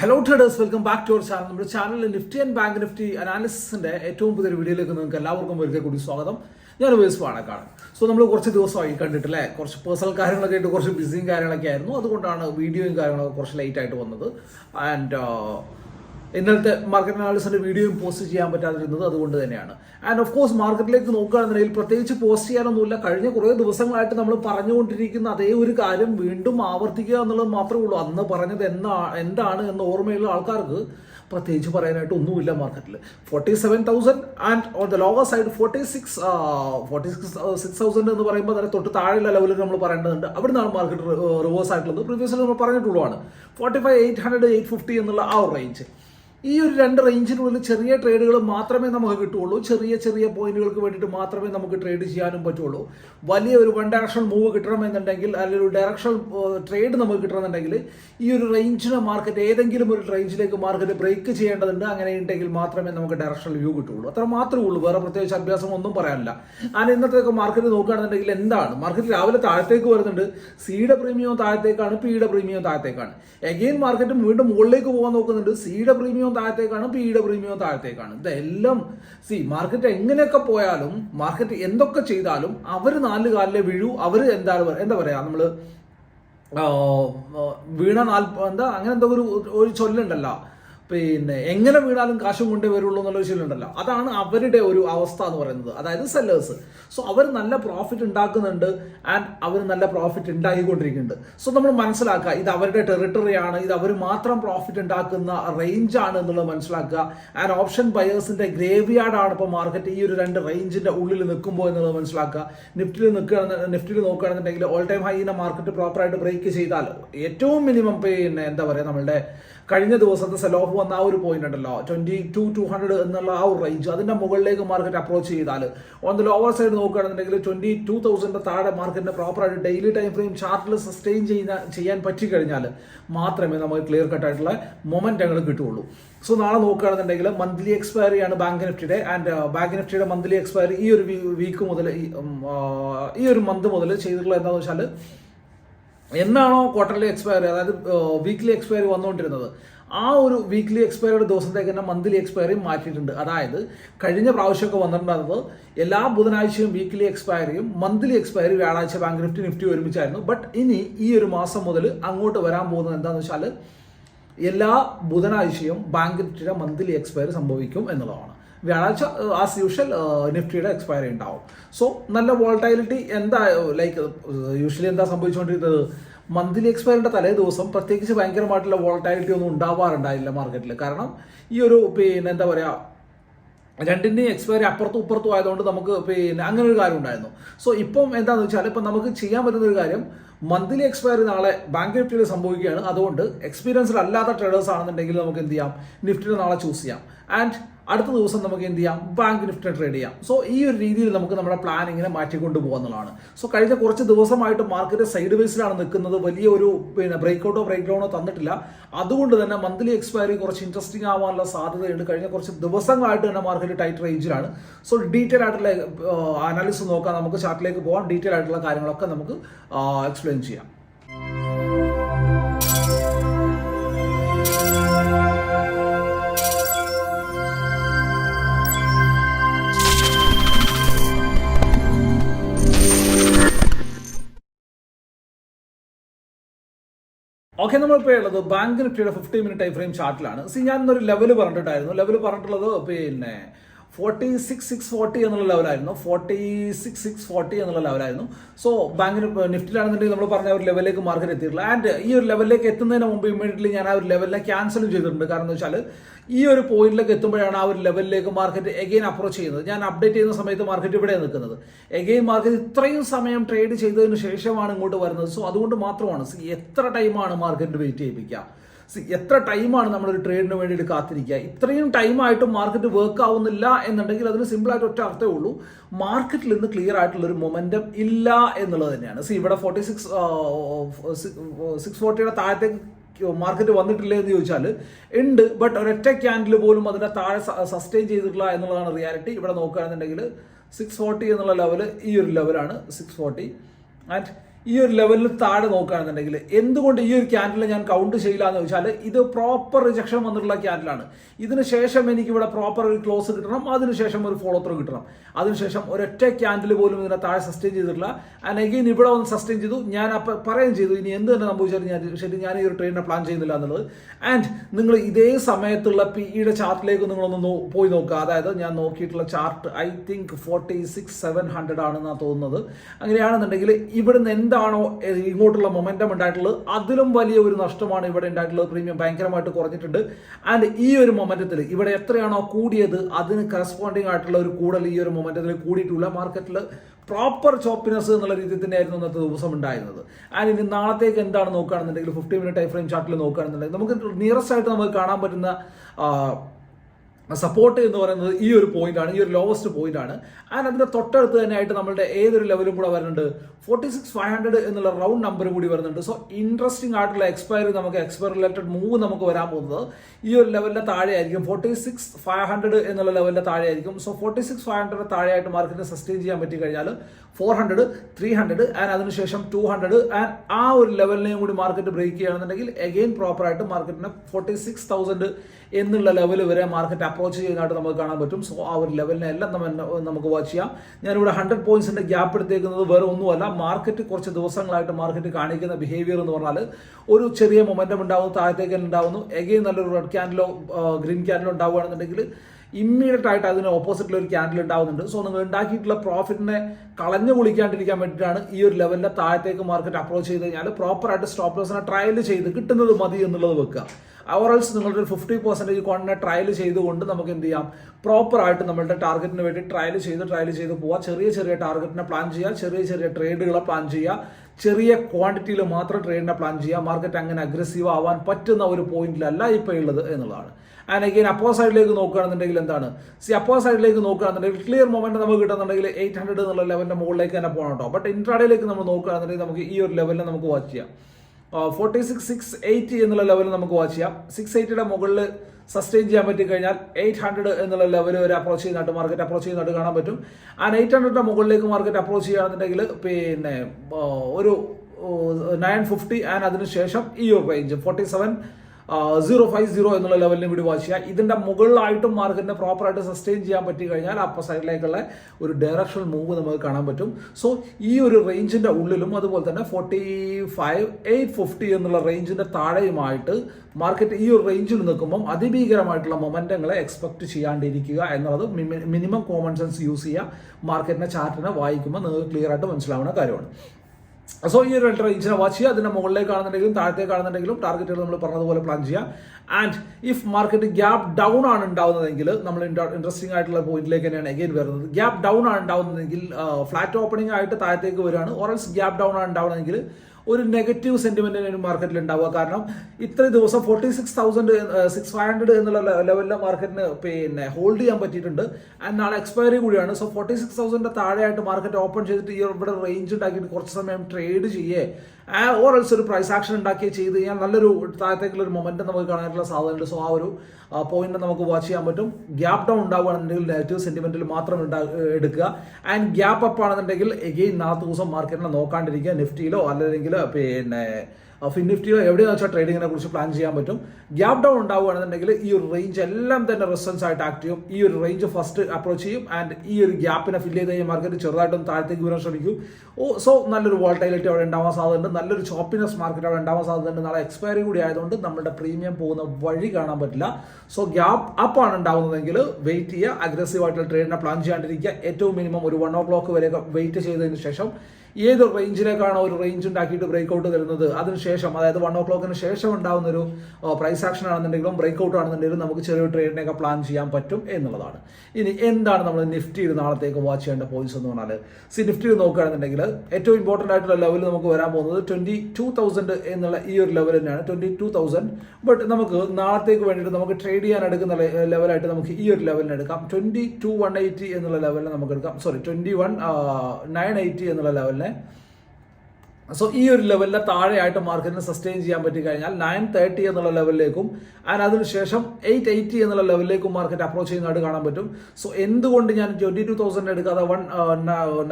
Hello traders welcome back to our channel നമ്മുടെ ചാനലിൽ Nifty and bank Nifty അനാലിസിന്റെ ഏറ്റവും പുതിയ വീഡിയോയിലേക്ക് നിങ്ങൾക്ക് എല്ലാവർക്കും ഒരിക്കൽ കൂടി സ്വാഗതം. ഞാൻ ഉപയോഗിച്ച് പാണക്കാണ് സോ നമ്മൾ കുറച്ച് ദിവസമായി കണ്ടിട്ടില്ലേ? കുറച്ച് പേഴ്സണൽ കാര്യങ്ങളൊക്കെ ആയിട്ട് കുറച്ച് ബിസിയും കാര്യങ്ങളൊക്കെ ആയിരുന്നു. അതുകൊണ്ടാണ് വീഡിയോയും കാര്യങ്ങളൊക്കെ കുറച്ച് ലേറ്റ് ആയിട്ട് വന്നത്. ആൻഡ് ഇന്നലത്തെ മാർക്കറ്റ് അനാലിസിന്റെ വീഡിയോയും പോസ്റ്റ് ചെയ്യാൻ പറ്റാതിരുന്നത് അതുകൊണ്ട് തന്നെയാണ്. ആൻഡ് ഓഫ് കോഴ്സ് മാർക്കറ്റിലേക്ക് നോക്കുകയാണെന്നുണ്ടെങ്കിൽ പ്രത്യേകിച്ച് പോസ്റ്റ് ചെയ്യാനൊന്നുമില്ല. കഴിഞ്ഞ കുറേ ദിവസങ്ങളായിട്ട് നമ്മൾ പറഞ്ഞുകൊണ്ടിരിക്കുന്ന അതേ ഒരു കാര്യം വീണ്ടും ആവർത്തിക്കുക എന്നുള്ളത് മാത്രമേ ഉള്ളൂ. അന്ന് പറഞ്ഞത് എന്താ എന്താണ് എന്ന ഓർമ്മയുള്ള ആൾക്കാർക്ക് പ്രത്യേകിച്ച് പറയാനായിട്ട് ഒന്നുമില്ല മാർക്കറ്റിൽ forty seven thousand and on the lower side forty six forty six six thousand എന്ന് പറയുമ്പോൾ തന്നെ തൊട്ട് താഴെയുള്ള ലെവലിൽ നമ്മൾ പറയേണ്ടതുണ്ട്. അവിടെ നിന്നാണ് മാർക്കറ്റ് റിവേഴ്സ് ആയിട്ടുള്ളത്. പ്രീവിയസ് നമ്മൾ പറഞ്ഞിട്ടുള്ളതാണ്. Forty five eight hundred eight fifty എന്നുള്ള ആ റേഞ്ച് ഈ ഒരു രണ്ട് റേഞ്ചിനുള്ളിൽ ചെറിയ ട്രേഡുകൾ മാത്രമേ നമുക്ക് കിട്ടുള്ളൂ ചെറിയ ചെറിയ പോയിന്റുകൾക്ക് വേണ്ടിയിട്ട് മാത്രമേ നമുക്ക് ട്രേഡ് ചെയ്യാനും പറ്റുള്ളൂ വലിയ ഒരു വൺ ഡയറക്ഷൻ മൂവ് കിട്ടണമെന്നുണ്ടെങ്കിൽ അല്ലെങ്കിൽ ഒരു ഡയറക്ഷൻ ട്രേഡ് നമുക്ക് കിട്ടണമെന്നുണ്ടെങ്കിൽ ഈ ഒരു റേഞ്ചിനെ മാർക്കറ്റ് ഏതെങ്കിലും ഒരു റേഞ്ചിലേക്ക് മാർക്കറ്റ് ബ്രേക്ക് ചെയ്യേണ്ടതുണ്ട്. അങ്ങനെ ഉണ്ടെങ്കിൽ മാത്രമേ നമുക്ക് ഡയറക്ഷൻ വ്യൂ കിട്ടുള്ളൂ അത്ര മാത്രമേ ഉള്ളൂ. വേറെ പ്രത്യേകിച്ച് അഭ്യാസം ഒന്നും പറയാനില്ല. ഞാൻ ഇന്നത്തെ മാർക്കറ്റ് നോക്കുകയാണെന്നുണ്ടെങ്കിൽ എന്താണ്? മാർക്കറ്റ് രാവിലെ താഴത്തേക്ക് വരുന്നുണ്ട്. സിയുടെ പ്രീമിയം താഴത്തേക്കാണ് പിയുടെ പ്രീമിയം താഴത്തേക്കാണ്. എഗെയിൻ മാർക്കറ്റ് വീണ്ടും മുകളിലേക്ക് പോകാൻ നോക്കുന്നുണ്ട്. സിയുടെ പ്രീമിയം താഴത്തേക്കാണ് പിയുടെ പ്രീമിയം താഴത്തേക്കാണ്? ഇതെല്ലാം സി മാർക്കറ്റ് എങ്ങനെയൊക്കെ പോയാലും മാർക്കറ്റ് എന്തൊക്കെ ചെയ്താലും അവർ നാല് കാലിലെ വീഴൂ അവർ എന്താ എന്താ പറയാ നമ്മൾ ആ, ആ, വീണ നാൽപ്പ എന്താ അങ്ങനെ എന്തോ ഒരു ഒരു ചൊല്ലുണ്ടല്ലോ. പിന്നെ എങ്ങനെ വീണാലും കാശ് കൊണ്ടേ വരുള്ളൂ എന്നുള്ളൊരു ശീലമുണ്ടല്ലോ. അതാണ് അവരുടെ ഒരു അവസ്ഥ എന്ന് പറയുന്നത്. അതായത് സെല്ലേഴ്സ് സോ അവർ നല്ല പ്രോഫിറ്റ് ഉണ്ടാക്കുന്നുണ്ട് ആൻഡ് അവർ നല്ല പ്രോഫിറ്റ് ഉണ്ടാക്കിക്കൊണ്ടിരിക്കുന്നുണ്ട്. സോ നമ്മൾ മനസ്സിലാക്കുക ഇത് അവരുടെ ടെറിട്ടറി ആണ് ഇത് അവർ മാത്രം പ്രോഫിറ്റ് ഉണ്ടാക്കുന്ന റേഞ്ച് ആണ് എന്നുള്ളത് മനസ്സിലാക്കുക. ആൻഡ് ഓപ്ഷൻ ബയേഴ്സിന്റെ ഗ്രേവ് ആണ് ഇപ്പോൾ മാർക്കറ്റ് ഈ ഒരു രണ്ട് റേഞ്ചിന്റെ ഉള്ളിൽ നിൽക്കുമ്പോൾ എന്നുള്ളത് മനസ്സിലാക്കുക. നിഫ്റ്റിയിൽ നിൽക്കുകയാണ് നിഫ്റ്റിയിൽ നോക്കുകയാണെന്നുണ്ടെങ്കിൽ ഓൾ ടൈം ഹൈനെ മാർക്കറ്റ് പ്രോപ്പറായിട്ട് ബ്രേക്ക് ചെയ്താൽ ഏറ്റവും മിനിമം പിന്നെ എന്താ പറയുക നമ്മളുടെ കഴിഞ്ഞ ദിവസത്തെ സെൽ ഓഫ് വന്ന ആ ഒരു പോയിന്റ് ഉണ്ടല്ലോ. ട്വന്റി ടു ടു ഹൺഡ്രഡ് എന്നുള്ള ആ ഒരു റേഞ്ച് അതിന്റെ മുകളിലേക്ക് മാർക്കറ്റ് അപ്രോച്ച് ചെയ്താൽ. ഓൺ ലോവർ സൈഡ് നോക്കുകയാണെന്നുണ്ടെങ്കിൽ ട്വന്റി ടു തൗസൻഡ് താഴെ മാർക്കറ്റിന്റെ പ്രോപ്പറായിട്ട് ഡെയിലി ടൈം ഫ്രെയിം ചാർട്ടിൽ സസ്റ്റെയിൻ ചെയ്യുന്ന ചെയ്യാൻ പറ്റിക്കഴിഞ്ഞാൽ മാത്രമേ നമുക്ക് ക്ലിയർ കട്ട് ആയിട്ടുള്ള മൊമെന്റങ്ങൾ കിട്ടുള്ളൂ സോ നാളെ നോക്കുകയാണെന്നുണ്ടെങ്കിൽ മന്ത്ലി എക്സ്പയറി ആണ് ബാങ്ക് നിഫ്റ്റിയുടെ ആൻഡ് ബാങ്ക് നിഫ്റ്റിയുടെ മന്ത്ലി എക്സ്പയറി ഈ ഒരു വീക്ക് മുതൽ ഈ ഒരു മന്ത് മുതൽ ചെയ്തിട്ടുള്ള എന്താണെന്ന് വെച്ചാൽ എന്നാണോ ക്വാർട്ടർലി എക്സ്പയറി അതായത് വീക്ക്ലി എക്സ്പയറി വന്നുകൊണ്ടിരുന്നത്. ആ ഒരു വീക്ക്ലി എക്സ്പയറിയുടെ ദിവസത്തേക്ക് തന്നെ മന്ത്ലി എക്സ്പയറി മാറ്റിയിട്ടുണ്ട്. അതായത് കഴിഞ്ഞ പ്രാവശ്യമൊക്കെ വന്നിട്ടുണ്ടായിരുന്നത് എല്ലാ ബുധനാഴ്ചയും വീക്ക്ലി എക്സ്പയറിയും മന്ത്ലി എക്സ്പയറി വ്യാഴാഴ്ച ബാങ്ക് നിഫ്റ്റി നിഫ്റ്റി ഒരുമിച്ചായിരുന്നു. ബട്ട് ഇനി ഈ ഒരു മാസം മുതൽ അങ്ങോട്ട് വരാൻ പോകുന്നത് എന്താണെന്ന് വെച്ചാൽ എല്ലാ ബുധനാഴ്ചയും ബാങ്ക് നിഫ്റ്റിയുടെ മന്ത്ലി എക്സ്പയറി സംഭവിക്കും എന്നുള്ളതാണ്. വ്യാഴാഴ്ച ആസ് യൂഷ്വൽ നിഫ്റ്റിയുടെ എക്സ്പയറി ഉണ്ടാവും. സോ നല്ല വോൾട്ടൈലിറ്റി എന്താ ലൈക്ക് യൂഷ്വലി എന്താ സംഭവിച്ചുകൊണ്ടിരുന്നത് മന്ത്ലി എക്സ്പയറിന്റെ തലേ ദിവസം പ്രത്യേകിച്ച് ഭയങ്കരമായിട്ടുള്ള വോൾട്ടാലിറ്റി ഒന്നും ഉണ്ടാവാറുണ്ടായില്ല മാർക്കറ്റിൽ കാരണം ഈ ഒരു പിന്നെ എന്താ പറയാ രണ്ടിന്റെയും എക്സ്പയറി അപ്പുറത്തും ഇപ്പുറത്തും ആയതുകൊണ്ട് നമുക്ക് പിന്നെ അങ്ങനെ ഒരു കാര്യം ഉണ്ടായിരുന്നു. സോ ഇപ്പം എന്താന്ന് വെച്ചാൽ ഇപ്പം നമുക്ക് ചെയ്യാൻ പറ്റുന്ന ഒരു കാര്യം മന്ത്ലി എക്സ്പയറി നാളെ ബാങ്ക് നിഫ്റ്റിയിൽ സംഭവിക്കുകയാണ്. അതുകൊണ്ട് എക്സ്പീരിയൻസ്ഡ് അല്ലാത്ത ട്രേഡേഴ്സ് ആണെന്നുണ്ടെങ്കിൽ നമുക്ക് എന്ത് ചെയ്യാം? നിഫ്റ്റിയിൽ നാളെ ചൂസ് ചെയ്യാം. ആൻഡ് അടുത്ത ദിവസം നമുക്ക് എന്ത് ചെയ്യാം? ബാങ്ക് നിഫ്റ്റി ട്രേഡ് ചെയ്യാം. സോ ഈ ഒരു രീതിയിൽ നമുക്ക് നമ്മുടെ പ്ലാൻ ഇങ്ങനെ മാറ്റിക്കൊണ്ട് പോകുന്നതാണ് സോ കഴിഞ്ഞ കുറച്ച് ദിവസമായിട്ട് മാർക്കറ്റ് സൈഡ് വൈസിലാണ് നിൽക്കുന്നത്. വലിയ ഒരു പിന്നെ ബ്രേക്ക്ഔട്ടോ ബ്രേക്ക് ഡൗണോ തന്നിട്ടില്ല. അതുകൊണ്ട് തന്നെ മന്ത്ലി എക്സ്പയറി കുറച്ച് ഇൻട്രസ്റ്റിംഗ് ആവാനുള്ള സാധ്യതയുണ്ട്. കഴിഞ്ഞ കുറച്ച് ദിവസങ്ങളായിട്ട് തന്നെ മാർക്കറ്റ് ടൈറ്റ് റേഞ്ചിലാണ് സോ ഡീറ്റെയിൽ ആയിട്ടുള്ള അനാലിസിസ് നോക്കാം. നമുക്ക് ചാർട്ടിലേക്ക് പോകാം ഡീറ്റെയിൽ ആയിട്ടുള്ള കാര്യങ്ങളൊക്കെ നമുക്ക് എക്സ്പ്ലെയിൻ ചെയ്യാം. ഓക്കെ നമ്മളിപ്പോൾ ഉള്ളത് ബാങ്ക് നിഫ്റ്റിയുടെ ഫിഫ്റ്റി മിനിറ്റ് ടൈം ഫ്രെയിം ചാർട്ടിലാണ് സി ഞാൻ ഇന്നൊരു ലെവൽ പറഞ്ഞിട്ടുണ്ടായിരുന്നു. ലെവൽ പറഞ്ഞിട്ടുള്ളത് പിന്നെ ഫോർട്ടി സിക്സ് സിക്സ് ഫോർട്ടി എന്നുള്ള ലെവലായിരുന്നു. ഫോർട്ടി സിക്സ് സിക്സ് ഫോർട്ടി എന്നുള്ള ലെവലായിരുന്നു. സോ ബാങ്കിന് നിഫ്റ്റിലാണെന്നുണ്ടെങ്കിൽ നമ്മൾ പറഞ്ഞ ഒരു ലെവലിലേക്ക് മാർക്കറ്റ് എത്തിയിട്ടില്ല ആൻഡ് ഈ ഒരു ലെവലിലേക്ക് എത്തുന്നതിന് മുമ്പ് ഇമ്മീഡിയറ്റ്ലി ഞാൻ ആ ഒരു ലെവലിനെ ക്യാൻസലും ചെയ്തിട്ടുണ്ട്. കാരണം എന്ന് വെച്ചാൽ ഈ ഒരു പോയിന്റിലേക്ക് എത്തുമ്പോഴാണ് ആ ഒരു ലെവലിലേക്ക് മാർക്കറ്റ് എഗെയിൻ അപ്രോച്ച് ചെയ്യുന്നത്. ഞാൻ അപ്ഡേറ്റ് ചെയ്യുന്ന സമയത്ത് മാർക്കറ്റ് ഇവിടെ നിൽക്കുന്നത്. എഗെയിൻ മാർക്കറ്റ് ഇത്രയും സമയം ട്രേഡ് ചെയ്തതിന് ശേഷമാണ് ഇങ്ങോട്ട് വരുന്നത്. സോ അതുകൊണ്ട് മാത്രമാണ് എത്ര ടൈമാണ് മാർക്കറ്റ് വെയിറ്റ് ചെയ്യിപ്പിക്കുക? എത്ര ടൈമാണ് നമ്മൾ ഒരു ട്രേഡിന് വേണ്ടിയിട്ട് കാത്തിരിക്കുക? ഇത്രയും ടൈമായിട്ടും മാർക്കറ്റ് വർക്ക് ആവുന്നില്ല എന്നുണ്ടെങ്കിൽ അതിന് സിമ്പിൾ ആയിട്ട് ഒറ്റ അർത്ഥമേ ഉള്ളൂ. മാർക്കറ്റിൽ നിന്ന് ക്ലിയർ ആയിട്ടുള്ള ഒരു മൊമെന്റം ഇല്ല എന്നുള്ളത് തന്നെയാണ്. സി ഇവിടെ ഫോർട്ടി സിക്സ് സിക്സ് ഫോർട്ടിയുടെ താഴത്തേക്ക് മാർക്കറ്റ് വന്നിട്ടില്ലേ എന്ന് ചോദിച്ചാൽ ഉണ്ട്. ബട്ട് ഒരൊറ്റ ക്യാൻഡിൽ പോലും അതിനെ താഴെ സസ്റ്റെയിൻ ചെയ്തിട്ടില്ല എന്നുള്ളതാണ് റിയാലിറ്റി ഇവിടെ നോക്കുകയാണെന്നുണ്ടെങ്കിൽ സിക്സ് ഫോർട്ടി എന്നുള്ള ലെവൽ ഈ ഒരു ലെവലാണ് സിക്സ് ഫോർട്ടി ആൻഡ് ഈ ഒരു ലെവലിൽ താഴെ നോക്കുകയാണെന്നുണ്ടെങ്കിൽ എന്തുകൊണ്ട് ഈ ഒരു ക്യാൻഡിൽ ഞാൻ കൗണ്ട് ചെയ്യില്ല എന്ന് ചോദിച്ചാൽ ഇത് പ്രോപ്പർ റിജക്ഷൻ വന്നിട്ടുള്ള ക്യാൻഡിലാണ് ഇതിന് ശേഷം എനിക്ക് ഇവിടെ പ്രോപ്പർ ഒരു ക്ലോസ് കിട്ടണം അതിനുശേഷം ഒരു ഫോളോ ത്രൂ കിട്ടണം. അതിനുശേഷം ഒരൊറ്റ ക്യാൻഡിൽ പോലും ഇതിനെ താഴെ സസ്റ്റെയിൻ ചെയ്തിട്ടില്ല. ആൻഡ് അഗെയിൻ ഇവിടെ വന്ന് സസ്റ്റെയിൻ ചെയ്തു. ഞാൻ അപ്പം പറയുകയും ചെയ്തു ഇനി എന്ത് തന്നെ സംഭവിച്ചാലും ഞാൻ ശരി ഞാൻ ഈ ഒരു ട്രെയിനിനെ പ്ലാൻ ചെയ്യുന്നില്ല എന്നുള്ളത്. ആൻഡ് നിങ്ങൾ ഇതേ സമയത്തുള്ള പി ഇയുടെ ചാർട്ടിലേക്ക് നിങ്ങളൊന്ന് പോയി നോക്കുക. അതായത് ഞാൻ നോക്കിയിട്ടുള്ള chart I think forty six seven hundred ആണെന്നാണ് തോന്നുന്നത്. അങ്ങനെയാണെന്നുണ്ടെങ്കിൽ ഇവിടുന്ന് എന്താണോ ഇങ്ങോട്ടുള്ള മൊമെന്റം ഉണ്ടായിട്ടുള്ളത് അതിലും വലിയ ഒരു നഷ്ടമാണ് ഇവിടെ ഉണ്ടായിട്ടുള്ളത്. പ്രീമിയം ഭയങ്കരമായിട്ട് കുറഞ്ഞിട്ടുണ്ട്. ആൻഡ് ഈ ഒരു മൊമെന്റത്തിൽ ഇവിടെ എത്രയാണോ കൂടിയത് അതിന് കറസ്പോണ്ടിങ് ആയിട്ടുള്ള ഒരു കൂടൽ ഈ ഒരു മൊമെന്റത്തിൽ കൂടിയിട്ടുള്ള മാർക്കറ്റിൽ പ്രോപ്പർ ചോപ്പിനെസ് എന്നുള്ള രീതിയിൽ തന്നെയായിരുന്നു ഇന്നത്തെ ദിവസം ഉണ്ടായിരുന്നത്. ആൻഡ് ഇനി നാളത്തേക്ക് എന്താണ് നോക്കുകയാണെന്നുണ്ടെങ്കിൽ ഫിഫ്റ്റി മിനിറ്റ് ടൈം ഫ്രെയിം ചാർട്ടിൽ നോക്കുകയാണെന്നുണ്ടെങ്കിൽ നമുക്ക് നിയറസ്റ്റ് ആയിട്ട് നമുക്ക് കാണാൻ പറ്റുന്ന സപ്പോർട്ട് എന്ന് പറയുന്നത് ഈ ഒരു പോയിന്റ് ആണ് ഈ ഒരു ലോവസ്റ്റ് പോയിന്റ് ആണ്. ആൻഡ് അതിന്റെ തൊട്ടടുത്ത് തന്നെ ആയിട്ട് നമ്മുടെ ഏതൊരു ലെവലും കൂടെ വരുന്നുണ്ട്. ഫോർട്ടി സിക്സ് ഫൈവ് ഹൺഡ്രഡ് എന്നുള്ള റൗണ്ട് നമ്പർ കൂടി വരുന്നുണ്ട്. സോ ഇൻട്രസ്റ്റിംഗ് ആയിട്ടുള്ള എക്സ്പയറി നമുക്ക് എക്സ്പയർ റിലേറ്റഡ് മൂവ് നമുക്ക് വരാൻ പോകുന്നത്. ഈ ഒരു ലെവലിന്റെ താഴെ ആയിരിക്കും ഫോർട്ടി സിക്സ് ഫൈവ് ഹൺഡ്രഡ് എന്നുള്ള ലെവലിന്റെ താഴെ ആയിരിക്കും so forty six five hundred താഴെയായിട്ട് മാർക്കറ്റിനെ സസ്റ്റെയിൻ ചെയ്യാൻ പറ്റി കഴിഞ്ഞാൽ four hundred three hundred and അതിനുശേഷം ടു ഹൺഡ്രഡ് ആൻഡ് ആ ഒരു ലെവലിനെയും കൂടി മാർക്കറ്റ് ബ്രേക്ക് ചെയ്യുകയാണെന്നുണ്ടെങ്കിൽ അഗെയിൻ പ്രോപ്പറായിട്ട് മാർക്കറ്റിനെ ഫോർട്ടി സിക്സ് തൗസൻഡ് എന്നുള്ള ലെവൽ വരെ മാർക്കറ്റ് അപ്രോച്ച് ചെയ്യുന്നതായിട്ട് നമുക്ക് കാണാൻ പറ്റും. സോ ആ ഒരു ലെവലിനെ എല്ലാം നമ്മൾ നമുക്ക് വാച്ച് ചെയ്യാം. ഞാനിവിടെ ഹൺഡ്രഡ് പോയിന്റ്സിന്റെ ഗ്യാപ്പ് എടുത്തേക്കുന്നത് വേറെ ഒന്നുമല്ല. മാർക്കറ്റ് കുറച്ച് ദിവസങ്ങളായിട്ട് മാർക്കറ്റ് കാണിക്കുന്ന ബിഹേവിയർ എന്ന് പറഞ്ഞാൽ ഒരു ചെറിയ മൊമെന്റം ഉണ്ടാവുന്നു താഴത്തേക്ക് ഉണ്ടാവുന്നു. എഗെയിൻ നല്ലൊരു റെഡ് ക്യാൻഡിലോ ഗ്രീൻ ക്യാൻഡിലോ ഉണ്ടാവുകയാണെന്നുണ്ടെങ്കിൽ ഇമ്മീഡിയറ്റ് ആയിട്ട് അതിന് ഓപ്പോസിറ്റിൽ ഒരു ക്യാൻഡിൽ ഉണ്ടാവുന്നുണ്ട്. സോ നിങ്ങൾ ഉണ്ടാക്കിയിട്ടുള്ള പ്രോഫിറ്റിനെ കളഞ്ഞു കുളിക്കാണ്ടിരിക്കാൻ വേണ്ടിയിട്ടാണ് ഈ ഒരു ലെവലിന്റെ താഴത്തേക്ക് മാർക്കറ്റ് അപ്രോച്ച് ചെയ്ത് കഴിഞ്ഞാൽ പ്രോപ്പറായിട്ട് സ്റ്റോപ്പ് ലോസിനെ ട്രയൽ ചെയ്ത് കിട്ടുന്നത് മതി എന്നുള്ളത് വെക്കുക. ഓറൽസ് നിങ്ങളുടെ ഒരു ഫിഫ്റ്റി പെർസെന്റേജ് കോണ്ടിനെ ട്രയൽ ചെയ്തുകൊണ്ട് നമുക്ക് എന്ത് ചെയ്യാം? പ്രോപ്പർ ആയിട്ട് നമ്മളുടെ ടാർഗറ്റിന് വേണ്ടി ട്രയൽ ചെയ്ത് ട്രയൽ ചെയ്ത് പോവുക ചെറിയ ചെറിയ ടാർഗറ്റിനെ പ്ലാൻ ചെയ്യുക. ചെറിയ ചെറിയ ട്രേഡുകളെ പ്ലാൻ ചെയ്യുക. ചെറിയ ക്വാണ്ടിറ്റിയിൽ മാത്രം ട്രേഡിനെ പ്ലാൻ ചെയ്യുക. മാർക്കറ്റ് അങ്ങനെ അഗ്രസീവ് ആവാൻ പറ്റുന്ന ഒരു പോയിന്റിലല്ല ഇപ്പോൾ ഉള്ളത് എന്നുള്ളതാണ്. ആൻഡ് അഗെയിൻ അപ്പോ സൈഡിലേക്ക് നോക്കുകയാണെന്നുണ്ടെങ്കിൽ എന്താണ്? സി അപ്പോ സൈഡിലേക്ക് നോക്കുകയാണെന്നുണ്ടെങ്കിൽ ക്ലിയർ മൊമെന്റ് നമുക്ക് കിട്ടുന്നുണ്ടെങ്കിൽ എയ്റ്റ് ഹൺഡ്രഡ് എന്നുള്ള ലെവലിന്റെ മുകളിലേക്ക് തന്നെ പോകണം കേട്ടോ ബട്ട് ഇൻട്രാഡേയിലേക്ക് നമ്മൾ നോക്കുകയാണെന്നുണ്ടെങ്കിൽ നമുക്ക് ഈ ഒരു ലെവലിനെ നമുക്ക് വാച്ച് ചെയ്യാം. ഫോർട്ടി സിക്സ് സിക്സ് എയ്റ്റ് എന്നുള്ള ലെവൽ നമുക്ക് വാച്ച് ചെയ്യാം. സിക്സ് എയ്റ്റിയുടെ മുകളിൽ സസ്റ്റെയിൻ ചെയ്യാൻ പറ്റി കഴിഞ്ഞാൽ എയ്റ്റ് ഹൺഡ്രഡ് എന്നുള്ള ലെവൽ വരെ അപ്രോച്ച് ചെയ്യുന്നതായിട്ട് മാർക്കറ്റ് അപ്രോച്ച് ചെയ്യുന്നതായിട്ട് കാണാൻ പറ്റും. ആൻഡ് എയ്റ്റ് ഹൺഡ്രഡിന്റെ മുകളിലേക്ക് മാർക്കറ്റ് അപ്രോച്ച് ചെയ്യുകയാണെന്നുണ്ടെങ്കിൽ പിന്നെ ഒരു നയൻ ഫിഫ്റ്റി ആൻഡ് അതിനുശേഷം ഈ ഒരു range forty seven zero five zero എന്നുള്ള ലെവലിന് കൂടി വാച്ച് ചെയ്യുക ഇതിന്റെ മുകളിലായിട്ടും മാർക്കറ്റിനെ പ്രോപ്പറായിട്ട് സസ്റ്റെയിൻ ചെയ്യാൻ പറ്റി കഴിഞ്ഞാൽ അപ്പർ സൈഡിലേക്കുള്ള ഒരു ഡയറക്ഷണൽ മൂവ് നമുക്ക് കാണാൻ പറ്റും. സോ ഈ ഒരു റേഞ്ചിന്റെ ഉള്ളിലും അതുപോലെ തന്നെ ഫോർട്ടി ഫൈവ് എയ്റ്റ് ഫിഫ്റ്റി എന്നുള്ള റേഞ്ചിന്റെ താഴെയുമായിട്ട് മാർക്കറ്റ് ഈ ഒരു റേഞ്ചിൽ നിൽക്കുമ്പം അതിഭീകരമായിട്ടുള്ള മൊമെന്റങ്ങളെ എക്സ്പെക്ട് ചെയ്യാണ്ടിരിക്കുക എന്നുള്ളത് മിനിമം കോമൺ സെൻസ് യൂസ് ചെയ്യുക മാർക്കറ്റിനെ ചാർട്ടിനെ വായിക്കുമ്പോൾ നിങ്ങൾക്ക് ക്ലിയർ ആയിട്ട് മനസ്സിലാവുന്ന കാര്യമാണ്. സോ ഈ ഒരു റേഞ്ചിനെ വാച്ച് ചെയ്യുക അതിന്റെ മുകളിലേക്ക് കാണുന്നുണ്ടെങ്കിലും താഴത്തേക്ക് കാണുന്നുണ്ടെങ്കിലും ടാർഗറ്റുകൾ നമ്മൾ പറഞ്ഞതുപോലെ പ്ലാൻ ചെയ്യുക. And if market gap down ആണ് ഉണ്ടാവുന്നതെങ്കിൽ നമ്മൾ ഇൻട്രസ്റ്റിംഗ് ആയിട്ടുള്ള പോയിന്റിലേക്ക് തന്നെയാണ് എഗെയിൻ വരുന്നത്. ഗ്യാപ്പ് ഡൗൺ ആണ് ഉണ്ടാവുന്നതെങ്കിൽ ഫ്ലാറ്റ് ഓപ്പണിംഗ് ആയിട്ട് താഴത്തേക്ക് വരികയാണ്. ഓറൽസ് ഗ്യാപ്പ് ഡൗൺ ആണ് ഉണ്ടാവുന്നതെങ്കിൽ ഒരു നെഗറ്റീവ് സെന്റിമെന്റ് മാർക്കറ്റിൽ ഉണ്ടാവുക കാരണം ഇത്ര ദിവസം forty six thousand six five hundred എന്നുള്ള ലെവലിലെ മാർക്കറ്റിന് പിന്നെ ഹോൾഡ് ചെയ്യാൻ പറ്റിയിട്ടുണ്ട്. ആൻഡ് നാളെ എക്സ്പയറി കൂടിയാണ് സോ ഫോർട്ടി സിക്സ് തൗസൻഡിന്റെ താഴെയായിട്ട് മാർക്കറ്റ് ഓപ്പൺ ചെയ്തിട്ട് ഈ ഇവിടെ റേഞ്ച് ഉണ്ടാക്കിയിട്ട് കുറച്ച് സമയം ട്രേഡ് ചെയ്യേ. ഓർ എൽസ് ഒരു പ്രൈസ് ആക്ഷൻ ഉണ്ടാക്കി ചെയ്ത് കഴിഞ്ഞാൽ നല്ലൊരു താഴത്തേക്കുള്ള ഒരു മൊമെന്റം നമുക്ക് കാണാനായിട്ടുള്ള സാധ്യതയുണ്ട്. സോ ആ ഒരു പോയിന്റ് നമുക്ക് വാച്ച് ചെയ്യാൻ പറ്റും. ഗ്യാപ്പ് ഡൗൺ ഉണ്ടാവുകയാണെന്നുണ്ടെങ്കിൽ നെഗറ്റീവ് സെന്റിമെന്റിൽ മാത്രം എടുക്കുക. ആൻഡ് ഗ്യാപ്പ് അപ്പ് ആണെന്നുണ്ടെങ്കിൽ എഗെയിൻ നാളത്തെ ദിവസം മാർക്കറ്റിനെ നോക്കാണ്ടിരിക്കുക. നിഫ്റ്റിയിലോ അല്ലെങ്കിൽ പിന്നെ ഫിൻ നിഫ്റ്റിയോ എവിടെയാണെന്ന് വെച്ചാൽ ട്രേഡിങ്ങിനെ കുറിച്ച് പ്ലാൻ ചെയ്യാൻ പറ്റും. ഗ്യാപ് ഡൗൺ ഉണ്ടാവുകയാണെന്നുണ്ടെങ്കിൽ ഈ ഒരു റേഞ്ച് എല്ലാം തന്നെ റെസിസ്റ്റൻസ് ആയിട്ട് ആക്ട് ചെയ്യും. ഈ ഒരു റേഞ്ച് ഫസ്റ്റ് അപ്രോച്ച് ചെയ്യും ആൻഡ് ഈ ഒരു ഗ്യാപ്പിനെ ഫില്ല് ചെയ്ത് കഴിഞ്ഞാൽ മാർക്കറ്റ് ചെറുതായിട്ടൊന്ന് താഴത്തേക്ക് വരാൻ ശ്രമിക്കും. ഓ സോ നല്ലൊരു വോൾട്ടൈലിറ്റി അവിടെ ഉണ്ടാവാൻ സാധ്യതയുണ്ട്. നല്ലൊരു ചോപ്പിനെസ് മാർക്കറ്റ് അവിടെ ഉണ്ടാവാൻ സാധ്യതയുണ്ട്. നാളെ എക്സ്പയറി കൂടി ആയതുകൊണ്ട് നമ്മുടെ പ്രീമിയം പോകുന്ന വഴി കാണാൻ പറ്റില്ല. സോ ഗ്യാപ്പ് അപ്പ് ആണ് ഉണ്ടാവുന്നതെങ്കിൽ വെയിറ്റ് ചെയ്യുക. അഗ്രസീവ് ആയിട്ടുള്ള ട്രേഡിനെ പ്ലാൻ ചെയ്യാണ്ടിരിക്കുക. ഏറ്റവും മിനിമം ഒരു വൺ ഓ ക്ലോക്ക് വരെ വെയിറ്റ് ചെയ്തതിന് ശേഷം ഏത് റേഞ്ചിലേക്കാണോ ഒരു റേഞ്ച് ഉണ്ടാക്കിയിട്ട് ബ്രേക്ക് ഔട്ട് തരുന്നത് അതിനുശേഷം അതായത് വൺ ഓ ക്ലോക്കിന് ശേഷം ഉണ്ടാകുന്ന ഒരു പ്രൈസ് ആക്ഷൻ ആണെന്നുണ്ടെങ്കിലും ബ്രേക്ക് ഔട്ട് ആണെന്നുണ്ടെങ്കിലും നമുക്ക് ചെറിയ ട്രേഡിനെയൊക്കെ പ്ലാൻ ചെയ്യാൻ പറ്റും എന്നുള്ളതാണ്. ഇനി എന്താണ് നമ്മൾ നിഫ്റ്റിയിൽ നാളത്തേക്ക് വാച്ച് ചെയ്യേണ്ട പോയിന്റ്സ് എന്ന് പറഞ്ഞാൽ സി നിഫ്റ്റിയിൽ നോക്കുകയാണെന്നുണ്ടെങ്കിൽ ഏറ്റവും ഇമ്പോർട്ടന്റ് ആയിട്ടുള്ള ലെവൽ നമുക്ക് വരാൻ പോകുന്നത് ട്വന്റി ടു തൗസൻഡ് എന്നുള്ള ഈ ഒരു ലെവൽ തന്നെയാണ്. ട്വന്റി ടു തൗസൻഡ് ബട്ട് നമുക്ക് നാളത്തേക്ക് വേണ്ടിയിട്ട് നമുക്ക് ട്രേഡ് ചെയ്യാൻ എടുക്കുന്ന ലെവലായിട്ട് നമുക്ക് ഈ ഒരു ലെവലിന് എടുക്കാം. ട്വന്റി ടു വൺ എയ്റ്റി എന്നുള്ള ലെവലിൽ നമുക്ക് എടുക്കാം. Sorry twenty one nine eighty എന്നുള്ള ലെവലിനെ né? സോ ഈ ഒരു ലെവലിന് താഴെയായിട്ട് മാർക്കറ്റിന് സസ്റ്റെയിൻ ചെയ്യാൻ പറ്റി കഴിഞ്ഞാൽ നയൻ തേർട്ടി എന്നുള്ള ലെവലിലേക്കും ആൻഡ് അതിനുശേഷം എയ്റ്റ് എയ്റ്റി എന്നുള്ള ലെവലിലേക്കും മാർക്കറ്റ് അപ്രോച്ച് ചെയ്യുന്നതായിട്ട് കാണാൻ പറ്റും. സോ എന്തുകൊണ്ട് ഞാൻ ട്വന്റി ടു തൗസൻഡ് എടുക്കാതെ വൺ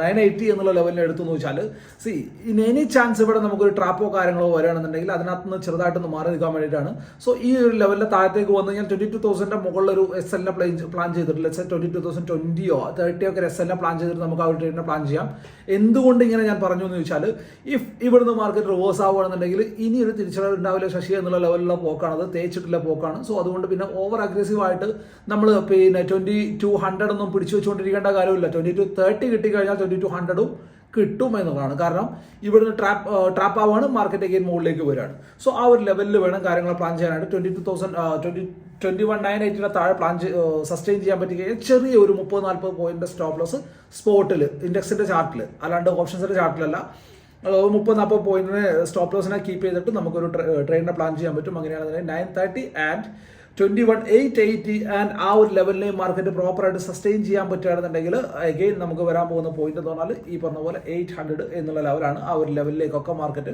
നയൻ എയ്റ്റി എന്നുള്ള ലെവലിൽ എടുത്തു എന്ന് വെച്ചാൽ സി ഇൻ എനി ചാൻസ് ഇവിടെ നമുക്കൊരു ട്രാപ്പോ കാര്യങ്ങളോ വരികയാണെന്നുണ്ടെങ്കിൽ അതിനകത്ത് നിന്ന് ചെറുതായിട്ടൊന്ന് മാറി നിൽക്കാൻ വേണ്ടിയിട്ടാണ്. സോ ഈ ഒരു ലെവലിന്റെ താഴത്തേക്ക് വന്ന് ഞാൻ ട്വന്റി ടു തൗസൻഡിന്റെ മുകളിലൊരു എസ് എല്ലിനെ പ്ലാൻ പ്ലാൻ ചെയ്തിട്ടില്ല ട്വന്റി ടു തൗസൻഡ് ട്വന്റിയോ തേർട്ടിയോ ഒക്കെ എസ് എല്ലിനെ പ്ലാൻ ചെയ്തിട്ട് നമുക്ക് ആ ഒരു ട്രേഡിനെ പ്ലാൻ ചെയ്യാം. എന്തുകൊണ്ട് ഇങ്ങനെ ഞാൻ പറഞ്ഞു എന്ന് ചോദിച്ചാൽ ഇഫ് ഇവിടുന്ന് മാർക്കറ്റ് റിവേഴ്സ് ആവുകയാണെന്നുണ്ടെങ്കിൽ ഇനി ഒരു തിരിച്ചടവ് ഉണ്ടാവില്ല ശശി എന്നുള്ള ലെവലിലുള്ള പോക്കാണ്. അത് തേച്ചിട്ടുള്ള പോക്കാണ്. സോ അതുകൊണ്ട് പിന്നെ ഓവർ അഗ്രസീവ് ആയിട്ട് നമ്മൾ പിന്നെ ട്വന്റി ടു ഹൺഡ്രഡ് ഒന്നും പിടിച്ചു വെച്ചുകൊണ്ടിരിക്കേണ്ട കാര്യമില്ല. ട്വന്റി ടു തേർട്ടി കിട്ടിക്കഴിഞ്ഞാൽ ട്വന്റി ടു ഹൺഡ്രഡും കിട്ടും എന്നുള്ളതാണ്. കാരണം ഇവിടുന്ന് ട്രാപ്പ് ട്രാപ്പ് ആവാണ് മാർക്കറ്റ് അഗെയിൻ മുകളിലേക്ക് വരികയാണ്. സോ ആ ഒരു ലെവലിൽ വേണം കാര്യങ്ങൾ പ്ലാൻ ചെയ്യാനായിട്ട്. Twenty two thousand twenty twenty one nine എയ്റ്റിന്റെ താഴെ പ്ലാൻ സസ്റ്റെയിൻ ചെയ്യാൻ പറ്റി കഴിഞ്ഞാൽ ചെറിയ ഒരു മുപ്പത് നാൽപ്പത് പോയിന്റ് സ്റ്റോപ്പ് ലോസ് സ്പോട്ടിൽ ഇൻഡെക്സിന്റെ ചാർട്ടിൽ അല്ലാണ്ട് ഓപ്ഷൻസിന്റെ ചാർട്ടിലല്ല മുപ്പത് നാൽപ്പത് പോയിന്റിന് സ്റ്റോപ്പ് ലോസിനെ കീപ്പ് ചെയ്തിട്ട് നമുക്കൊരു ട്രെയിനിനെ പ്ലാൻ ചെയ്യാൻ പറ്റും. അങ്ങനെയാണെന്നുണ്ടെങ്കിൽ nine thirty and twenty one eight eighty and ആ ഒരു ലെവലിനെ മാർക്കറ്റ് പ്രോപ്പറായിട്ട് സസ്റ്റെയിൻ ചെയ്യാൻ പറ്റുകയാണെന്നുണ്ടെങ്കിൽ അഗെയിൻ നമുക്ക് വരാൻ പോകുന്ന പോയിന്റ് എന്ന് പറഞ്ഞാൽ ഈ പറഞ്ഞ പോലെ എയ്റ്റ് ഹൺഡ്രഡ് എന്നുള്ള ലെവലാണ് ആ ഒരു ലെവലിലേക്കൊക്കെ മാർക്കറ്റ്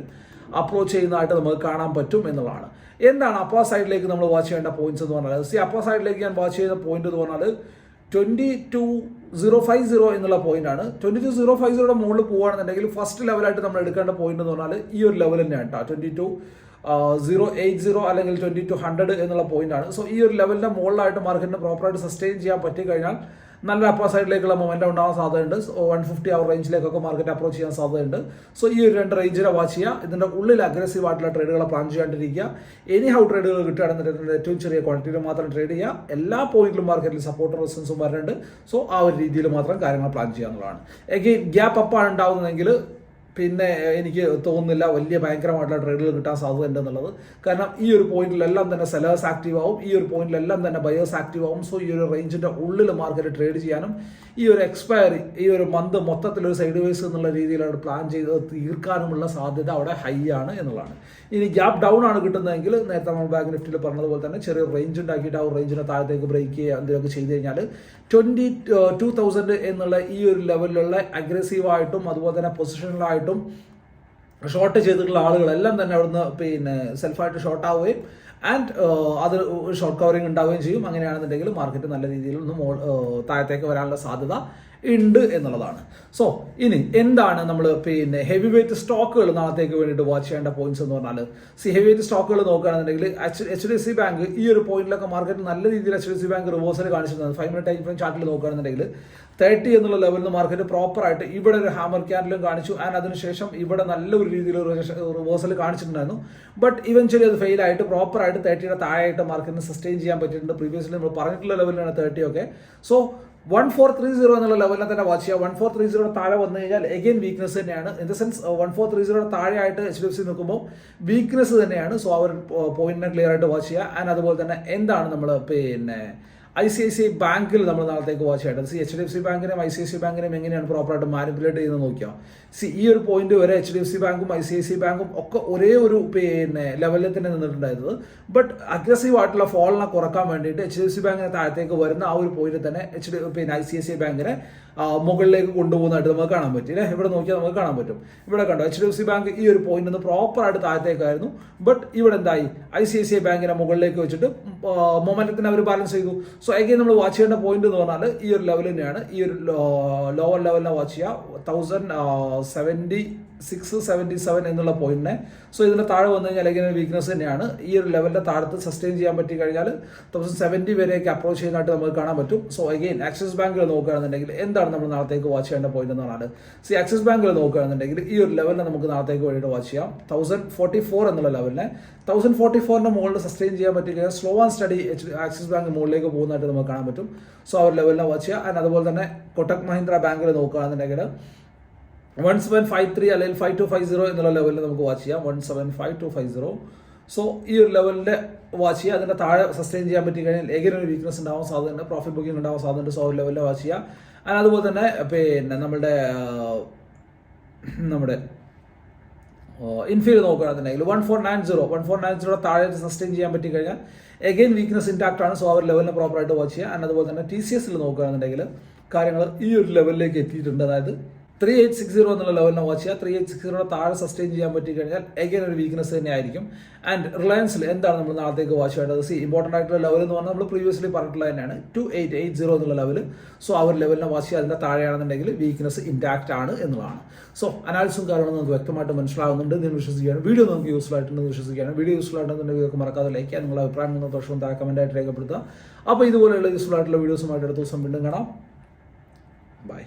അപ്രോച്ച് ചെയ്യുന്നതായിട്ട് നമുക്ക് കാണാൻ പറ്റും എന്നുള്ളതാണ്. എന്താണ് അപ്പർ സൈഡിലേക്ക് നമ്മൾ വാച്ച് ചെയ്യേണ്ട പോയിന്റ്സ് എന്ന് പറഞ്ഞാൽ സി അപ്പർ സൈഡിലേക്ക് ഞാൻ വാച്ച് ചെയ്യുന്ന പോയിന്റ് എന്ന് പറഞ്ഞാൽ twenty two zero five zero എന്നുള്ള പോയിന്റ് ആണ്. ട്വന്റി ടു സീറോ ഫൈവ് സീറോയുടെ മുകളിൽ പോകുകയാണെന്നുണ്ടെങ്കിൽ ഫസ്റ്റ് ലെവലായിട്ട് നമ്മൾ എടുക്കേണ്ട പോയിന്റ് എന്ന് പറഞ്ഞാൽ ഈ ഒരു ലെവൽ തന്നെയാണ് കേട്ടോ twenty two zero eight zero അല്ലെങ്കിൽ ട്വന്റി ടു ഹൺഡ്രഡ് എന്നുള്ള പോയിന്റ് ആണ്. സോ ഈ ഒരു ലെവലിന്റെ മുകളിലായിട്ട് മാർക്കറ്റിന് പ്രോപ്പറായിട്ട് സസ്റ്റെയിൻ ചെയ്യാൻ പറ്റി കഴിഞ്ഞാൽ നല്ല അപ്പർ സൈഡിലേക്കുള്ള മൊമെന്റ് ഉണ്ടാവാൻ സാധ്യതയുണ്ട്. വൺ ഫിഫ്റ്റി അവർ റേഞ്ചിലേക്കൊക്കെ മാർക്കറ്റ് അപ്രോച്ച് ചെയ്യാൻ സാധ്യതയുണ്ട്. സോ ഈ ഒരു രണ്ട് റേഞ്ചിനെ വാച്ച് ചെയ്യുക. ഇതിന്റെ ഉള്ളിൽ അഗ്രസീവ് ആയിട്ടുള്ള ട്രേഡുകളെ പ്ലാൻ ചെയ്യാണ്ടിരിക്കുക. എനി ഹൗ ട്രേഡുകൾ കിട്ടുകയാണെന്നുണ്ടെങ്കിൽ ഏറ്റവും ചെറിയ ക്വാണ്ടിറ്റിയിൽ മാത്രം ട്രേഡ് ചെയ്യുക. എല്ലാ പോയിന്റിലും മാർക്കറ്റിൽ സപ്പോർട്ടും റെസിസ്റ്റൻസും വരുന്നുണ്ട് സോ ആ ഒരു രീതിയിൽ മാത്രം കാര്യങ്ങൾ പ്ലാൻ ചെയ്യുക എഗെയിൻ ഗ്യാപ്പ് അപ്പാണ് ഉണ്ടാവുന്നതെങ്കിൽ പിന്നെ എനിക്ക് തോന്നുന്നില്ല വലിയ ഭയങ്കരമായിട്ടുള്ള ട്രേഡുകൾ കിട്ടാൻ സാധ്യത ഉണ്ടെന്നുള്ളത് കാരണം ഈ ഒരു പോയിന്റിലെല്ലാം തന്നെ സെലേഴ്സ് ആക്റ്റീവ് ആവും. ഈ ഒരു പോയിന്റിലെല്ലാം തന്നെ ബയേഴ്സ് ആക്റ്റീവ് ആവും. സോ ഈ ഒരു റേഞ്ചിന്റെ ഉള്ളിൽ മാർക്കറ്റ് ട്രേഡ് ചെയ്യാനും ഈ ഒരു എക്സ്പയറി ഈ ഒരു മന്ത് മൊത്തത്തിൽ ഒരു സൈഡ് വൈസ് എന്നുള്ള രീതിയിലാണ് പ്ലാൻ ചെയ്ത് തീർക്കാനുമുള്ള സാധ്യത അവിടെ ഹൈ ആണ് എന്നുള്ളതാണ്. ഇനി ഗ്യാപ്പ് ഡൗൺ ആണ് കിട്ടുന്നതെങ്കിൽ നേരത്തെ നമ്മൾ ബാങ്ക് നിഫ്റ്റിയിൽ പറഞ്ഞതുപോലെ തന്നെ ചെറിയ റേഞ്ച് ഉണ്ടാക്കിയിട്ട് ആ ഒരു റേഞ്ചിനെ താഴത്തേക്ക് ബ്രേക്ക് ചെയ്യുക എന്തെങ്കിലുമൊക്കെ ചെയ്ത് കഴിഞ്ഞാൽ ട്വന്റി ടു തൗസൻഡ് എന്നുള്ള ഈ ഒരു ലെവലിലുള്ള അഗ്രസീവായിട്ടും അതുപോലെ തന്നെ പൊസിഷനിലായിട്ടും ഷോർട്ട് ചെയ്തിട്ടുള്ള ആളുകളെല്ലാം തന്നെ അവിടുന്ന് പിന്നെ സെൽഫായിട്ട് ഷോർട്ട് ആവുകയും ആൻഡ് അത് ഷോർട്ട് കവറിങ് ഉണ്ടാവുകയും ചെയ്യും. അങ്ങനെയാണെന്നുണ്ടെങ്കിൽ മാർക്കറ്റ് നല്ല രീതിയിൽ ഒന്ന് മോ താഴത്തേക്ക് വരാനുള്ള സാധ്യത ഉണ്ട് എന്നുള്ളതാണ്. സോ ഇനി എന്താണ് നമ്മൾ പിന്നെ ഹെവി വെയിറ്റ് സ്റ്റോക്കുകൾ നാളത്തേക്ക് വേണ്ടിയിട്ട് വാച്ച് ചെയ്യേണ്ട പോയിന്റ്സ് എന്ന് പറഞ്ഞാൽ സി ഹെവി വെയിറ്റ് സ്റ്റോക്കുകൾ നോക്കുകയാണെന്നുണ്ടെങ്കിൽ എച്ച് ഡി സി ബാങ്ക് ഈ ഒരു പോയിന്റിലൊക്കെ മാർക്കറ്റ് നല്ല രീതിയിൽ H D C bank reversal കാണിച്ചിരുന്നത് ഫൈവ് മിനിറ്റ് ടൈം ഫ്രെയിം ചാർട്ടിൽ നോക്കുകയാണെന്നുണ്ടെങ്കിൽ തേർട്ടി എന്നുള്ള ലെവലിൽ നിന്ന് മാർക്കറ്റ് പ്രോപ്പറായിട്ട് ഇവിടെ ഒരു ഹാമർ ക്യാൻഡിലും കാണിച്ചു. ആൻഡ് അതിനുശേഷം ഇവിടെ നല്ലൊരു രീതിയിൽ റിവേഴ്സൽ കാണിച്ചിട്ടുണ്ടായിരുന്നു. ബട്ട് ഇവൻച്വലി അത് ഫെയിൽ ആയിട്ട് പ്രോപ്പറായിട്ട് തേർട്ടിയുടെ താഴെയായിട്ട് മാർക്കറ്റിന് സസ്റ്റെയിൻ ചെയ്യാൻ പറ്റിയിട്ടുണ്ട്. പ്രീവിയസ്ലി നമ്മൾ പറഞ്ഞിട്ടുള്ള ലെവലിലാണ് തേർട്ടി ഒക്കെ. So one four three zero എന്നുള്ള ലെവലിനെ തന്നെ വാച്ച് ചെയ്യുക. വൺ ഫോർ ത്രീ സീറോ താഴെ വന്നു കഴിഞ്ഞാൽ എഗെയിൻ വീക്ക്നെസ് തന്നെയാണ്. In the sense one four three zero താഴെയായിട്ട് എച്ച് ഡി എഫ് സി നിൽക്കുമ്പോൾ വീക്ക്നെസ് തന്നെയാണ്. സോ ആ ഒരു പോയിന്റിനെ ക്ലിയർ ആയിട്ട് വാച്ച് ചെയ്യുക. ആൻഡ് അതുപോലെ തന്നെ എന്താണ് നമ്മൾ പിന്നെ ഐ സി ഐ സി ബാങ്കിൽ നമ്മൾ നാളത്തേക്ക് വാച്ച് ചെയ്യേണ്ടത് C H D F C ബാങ്കിനെയും I C I C ബാങ്കിനെയും എങ്ങനെയാണ് പ്രോപ്പറായിട്ട് മാനിപ്പുലേറ്റ് ചെയ്യുന്നത് നോക്കിയാൽ സി ഈ ഒരു പോയിന്റ് വരെ എച്ച് ഡി എഫ് സി ബാങ്കും ഐ സി ഐ സി ബാങ്കും ഒക്കെ ഒരേ ഒരു പിന്നെ ലെവലിൽ തന്നെ നിന്നിട്ടുണ്ടായിരുന്നത്. ബട്ട് അഗ്രസീവ് ആയിട്ടുള്ള ഫോളിനെ കുറയ്ക്കാൻ വേണ്ടിയിട്ട് എച്ച് ഡി എഫ് സി ബാങ്കിനെ താഴത്തേക്ക് വരുന്ന ആ ഒരു പോയിന്റ് തന്നെ എച്ച് ഡി പിന്നെ ഐ സി ഐ സി ബാങ്കിനെ മുകളിലേക്ക് കൊണ്ടുപോകുന്നതായിട്ട് നമുക്ക് കാണാൻ പറ്റും അല്ലേ ഇവിടെ നോക്കിയാൽ നമുക്ക് കാണാൻ പറ്റും. ഇവിടെ കണ്ടോ H D F C bank ഈ ഒരു പോയിന്റ് ഒന്ന് പ്രോപ്പറായിട്ട് താഴത്തേക്കായിരുന്നു. ബട്ട് ഇവിടെ എന്തായി? I C I C I ബാങ്കിനെ മുകളിലേക്ക് വെച്ചിട്ട് മൊമെന്റത്തിന് അവർ ബാലൻസ് ചെയ്തു. സോ അതിന് നമ്മൾ വാച്ച് ചെയ്യേണ്ട പോയിന്റ് എന്ന് പറഞ്ഞാൽ ഈ ഒരു ലെവൽ തന്നെയാണ്. ഈ ഒരു ലോവർ ലെവലിനെ വാച്ച് ചെയ്യുക. Thousand seventy six seventy seven എന്നുള്ള പോയിന്റിനെ സോ ഇതിന്റെ താഴെ വന്നു കഴിഞ്ഞാൽ അല്ലെങ്കിൽ വീക്ക്നെസ് തന്നെയാണ്. ഈ ഒരു ലെവലിന്റെ താഴത്ത് സസ്റ്റെയിൻ ചെയ്യാൻ പറ്റി കഴിഞ്ഞാൽ തൗസൻഡ് സെവന്റി വരെയൊക്കെ അപ്രോച്ച് ചെയ്യുന്നതായിട്ട് നമുക്ക് കാണാൻ പറ്റും. സോ അഗെയിൻ ആക്സിസ് ബാങ്കിൽ നോക്കുകയാണെന്നുണ്ടെങ്കിൽ എന്താണ് നമ്മൾ നാളത്തേക്ക് വാച്ച് ചെയ്യേണ്ട പോയിന്റ് എന്ന് പറഞ്ഞാൽ സി ആക്സിസ് ബാങ്കിൽ നോക്കുകയാണെന്നുണ്ടെങ്കിൽ ഈ ഒരു ലെവലിനെ നമുക്ക് നാളത്തേക്ക് വേണ്ടിയിട്ട് വാച്ച് ചെയ്യാം. തൗസൻഡ് ഫോർട്ടി ഫോർ എന്നുള്ള ലെവലിനെ തൗസൻഡ് ഫോർട്ടി ഫോറിന്റെ മുകളിൽ സസ്റ്റെയിൻ ചെയ്യാൻ പറ്റി കഴിഞ്ഞാൽ slow and steady axis bank മുകളിലേക്ക് പോകുന്നതായിട്ട് നമുക്ക് കാണാൻ പറ്റും. സോ ആ ഒരു ലെവലിനെ വാച്ച് ചെയ്യുക ആൻഡ് അതുപോലെ തന്നെ കൊട്ടക് മഹീന്ദ്ര ബാങ്കിൽ നോക്കുകയാണെന്നുണ്ടെങ്കിൽ വൺ സെവൻ ഫൈവ് ത്രീ അല്ലെങ്കിൽ ഫൈവ് ടു ഫൈവ് സീറോ എന്നുള്ള ലെവലിൽ നമുക്ക് വാച്ച് ചെയ്യാം. One seven five two five zero so ഈ ഒരു ലെവലിന്റെ വാച്ച് ചെയ്യുക. അതിന്റെ താഴെ സസ്റ്റെയിൻ ചെയ്യാൻ പറ്റി കഴിഞ്ഞാൽ ഏകദേശം ഒരു വീക്ക്നസ് ഉണ്ടാവാൻ സാധ്യതയുണ്ട്. പ്രോഫിറ്റ് ബുക്കിംഗ് ഉണ്ടാവാൻ സാധ്യതയുണ്ട്. സോ ഒരു ലെവലിൽ വാച്ച് ചെയ്യുക. അതിന് അതുപോലെ തന്നെ പിന്നെ നമ്മുടെ നമ്മുടെ ഇൻഫീരിയർ നോക്കുകയാണെന്നുണ്ടെങ്കിൽ one four nine zero one four nine zero താഴെ സസ്റ്റെയിൻ ചെയ്യാൻ പറ്റി കഴിഞ്ഞാൽ എഗെയിൻ വീക്ക്നസ് ഇൻടാക്ട് ആണ്. സോ ആ ഒരു ലെവലിനെ പ്രോപ്പറായിട്ട് വാച്ച് ചെയ്യുക. ആൻഡ് അതുപോലെ തന്നെ ടി സി എസിൽ നോക്കുകയാണെന്നുണ്ടെങ്കിൽ കാര്യങ്ങൾ ഈ ഒരു ലെവലിലേക്ക് എത്തിയിട്ടുണ്ട്. അതായത് ത്രീ എയ്റ്റ് സിക്സ് സീറോ എന്നുള്ള ലെവലിനെ വാച്ച് ചെയ്യുക. ത്രീ എയ്റ്റ് സിക്സ് സീറോ താഴെ സസ്റ്റെയിൻ ചെയ്യാൻ പറ്റി കഴിഞ്ഞാൽ എഗൈൻ ഒരു വീക്ക്നെസ് തന്നെ ആയിരിക്കും ആൻഡ് റിലയൻസിൽ എന്താണ് നമ്മൾ നാളത്തേക്ക് വാച്ച് ചെയ്യേണ്ടത്? സി ഇമ്പോർട്ടന്റ് ആയിട്ടുള്ള ലെവൽ എന്ന് പറഞ്ഞാൽ നമ്മൾ പ്രീവിയസ്ലി പറഞ്ഞിട്ടുള്ള തന്നെയാണ്. ടു എയ്റ്റ് എയ്റ്റ് സീറോ എന്നുള്ള ലെവൽ സോ ആ ഒരു ലെവലിനെ വാച്ച് ചെയ്യുക. അതിന്റെ താഴെയാണെന്നുണ്ടെങ്കിൽ വീക്ക്നെസ് ഇന്റാക്റ്റ് ആണ് എന്നുള്ളതാണ്. സോ അനാലിസും കാര്യങ്ങളും നമുക്ക് വ്യക്തമായിട്ട് മനസ്സിലാകുന്നുണ്ട് എന്ന് വിശ്വസിക്കുകയാണ്. വീഡിയോ നമുക്ക് യൂസ്ഫുൾ ആയിട്ടുണ്ടെന്ന് വിശ്വസിക്കുകയാണ്. വീഡിയോ യൂസ്ഫുൾ ആയിട്ടുണ്ടെന്നുണ്ടെങ്കിൽ മറക്കാതെ ലൈക്ക് ചെയ്യാൻ നിങ്ങളുടെ അഭിപ്രായം നിങ്ങൾ ദോഷവും താഴെ കമന്റായിട്ട് രേഖപ്പെടുത്തുക. അപ്പോൾ ഇതുപോലെയുള്ള യൂസ്ഫുൾ ആയിട്ടുള്ള വീഡിയോസുമായിട്ട് അടുത്ത ദിവസം വീണ്ടും കാണാം. ബൈ